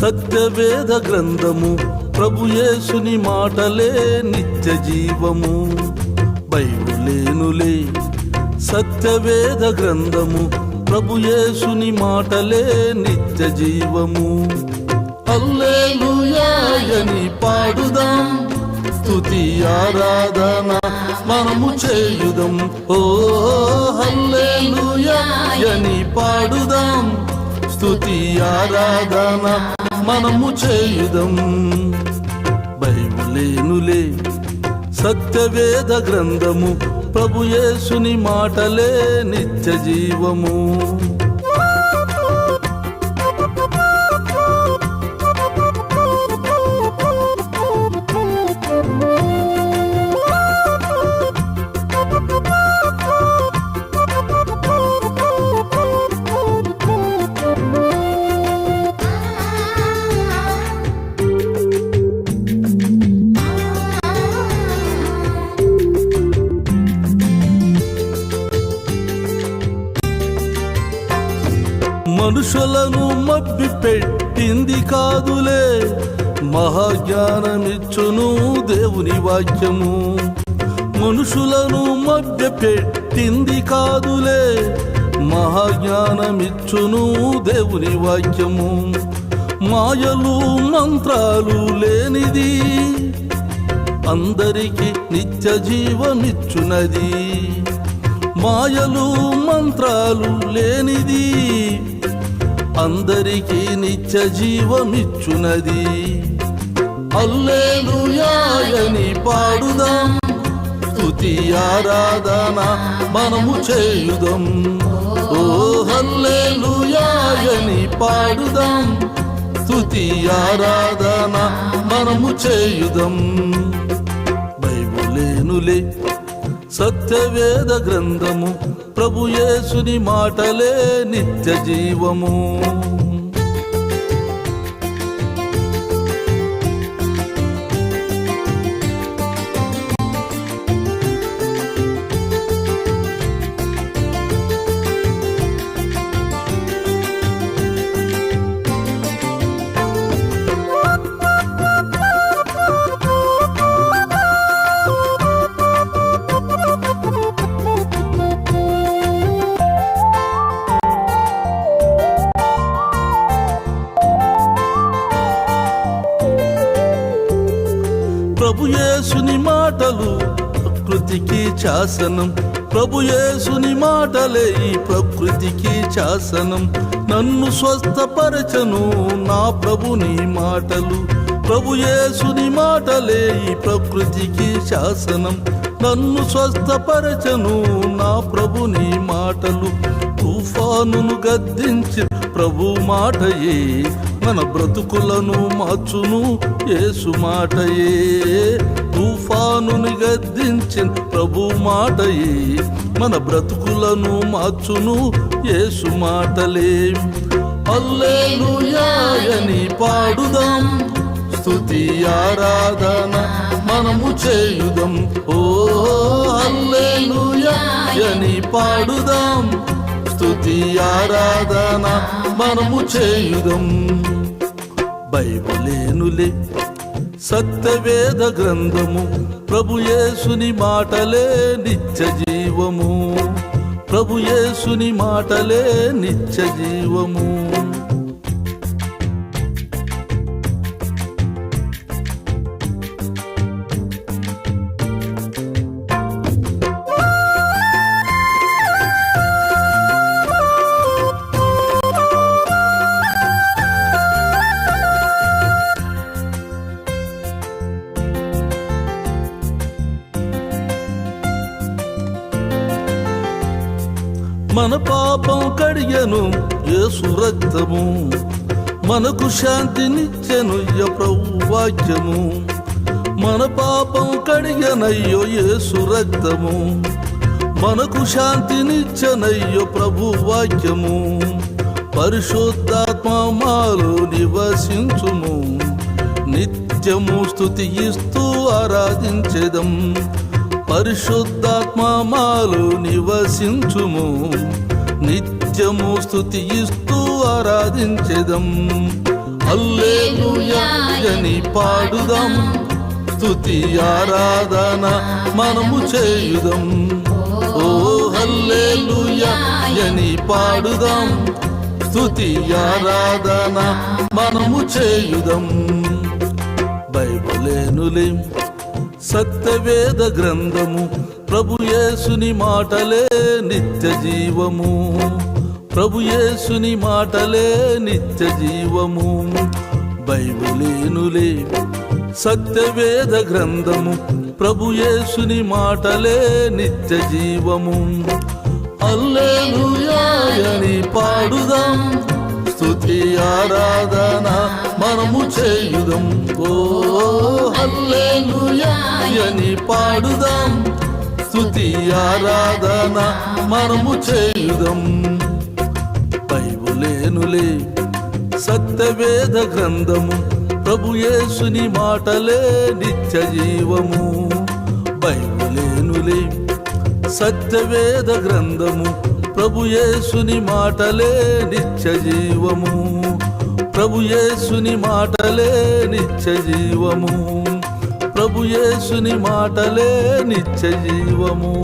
సత్యవేద గ్రంథము ప్రభు యేసుని మాటలే నిత్య జీవము. బైబులేనులే సత్యవేద గ్రంథము ప్రభు యేసుని మాటలే నిత్య జీవము. అల్లేలుయాయని పాడుదాం స్తుతి ఆరాధన మనము చేయుదం. ఓ హల్లేలుయాయని పాడుదాం స్థుతి ఆరాధన మనము చేయుదం. బైబులేనులే సత్యవేద గ్రంథము ప్రభు యేసుని మాటలే నిత్య జీవము. మనుషులను మబ్బి పెట్టింది కాదులే. మహాజ్ఞానమిచ్చును దేవుని వాక్యము. మనుషులను మధ్య పెట్టింది కాదులే. మహాజ్ఞానమిచ్చును దేవుని వాక్యము. మాయలు మంత్రాలు లేనిది. అందరికీ నిత్య జీవమిచ్చునది. మాయలు మంత్రాలు లేనిది అందరికీ నిత్య జీవమిచ్చునది. అల్లేలుయాయని పాడుదాం స్తుతి ఆరాధన మనము చేయుదం. ఓ హల్లేలుయాయని పాడుదాం స్తుతి ఆరాధన మనము చేయుదం. బైబులేనులే సత్యవేద గ్రంథము ప్రభుయేసుని మాటలే నిత్య జీవము. ప్రభుయేసుని మాటలు ప్రకృతికి శాసనం. ప్రభుయేసుని మాటలే ఈ ప్రకృతికి శాసనం. నన్ను స్వస్థపరచను నా ప్రభుని మాటలు. ప్రభుయేసుని మాటలే ఈ ప్రకృతికి శాసనం. నన్ను స్వస్థపరచను నా ప్రభుని మాటలు. తుఫానును గద్దించి ప్రభు మాటయే మన బ్రతుకులను మార్చును యేసు మాటయే. తుఫానుని గద్దించిన ప్రభు మాటయే మన బ్రతుకులను మార్చును యేసు మాటలే. అల్లేలుయాయని పాడుదాం. స్థుతి ఆరాధన మనము చేయుదాం. ఓ అల్లేలుయాయని పాడుదాం. స్థుతి ఆరాధన మనము చేయుదాం. బైబులేనులే సత్యవేద గ్రంథము ప్రభుయేసుని మాటలే నిత్య జీవము. ప్రభుయేసుని మాటలే నిత్య జీవము. మన పాపం కడిగను యేసు రక్తము. మనకు శాంతినిచ్చెను య ప్రభు వాక్యము. మన పాపం కడిగనయ్యో యేసు రక్తము. మనకు శాంతినిచ్చనయ్యో ప్రభు వాక్యము. పరిశుద్ధాత్మ మాలో నివసించుము నిత్యము స్తుతిస్తూ ఆరాధించేదం. పరిశుద్ధాత్మ మాలో నివసించుము. నిత్యము స్థుతి ఇస్తూ ఆరాధించెదం అల్లేని పాడుదాం. స్థుతి ఆరాధన మనము చేయుదం. ఓ హల్లేలుయని పాడుదాం. స్థుతి ఆరాధన మనము చేయుదం. బైబలేనులే సత్యవేద గ్రంథము ప్రభుయేసుని మాటలే నిత్య జీవము. ప్రభుయేసుని మాటలే నిత్య జీవము. బైబులేనులే సత్యవేద గ్రంథము ప్రభుయేసుని మాటలే నిత్య జీవము. అల్లేలుయాయని పాడుదాం. స్థుతి ఆరాధన మనము చేయుదం. ఓ హల్లెలూయాయని పాడుదాం. స్థుతి ఆరాధన మనము చేయుదం. బైబులేనులే సత్యవేద గ్రంథము ప్రభు యేసుని మాటలే నిత్య జీవము. బైబులేనులే సత్యవేద గ్రంథము ప్రభుయేసుని మాటలే నిత్య జీవము. ప్రభుయేసుని మాటలే నిత్య జీవము. ప్రభుయేసుని మాటలే నిత్య జీవము.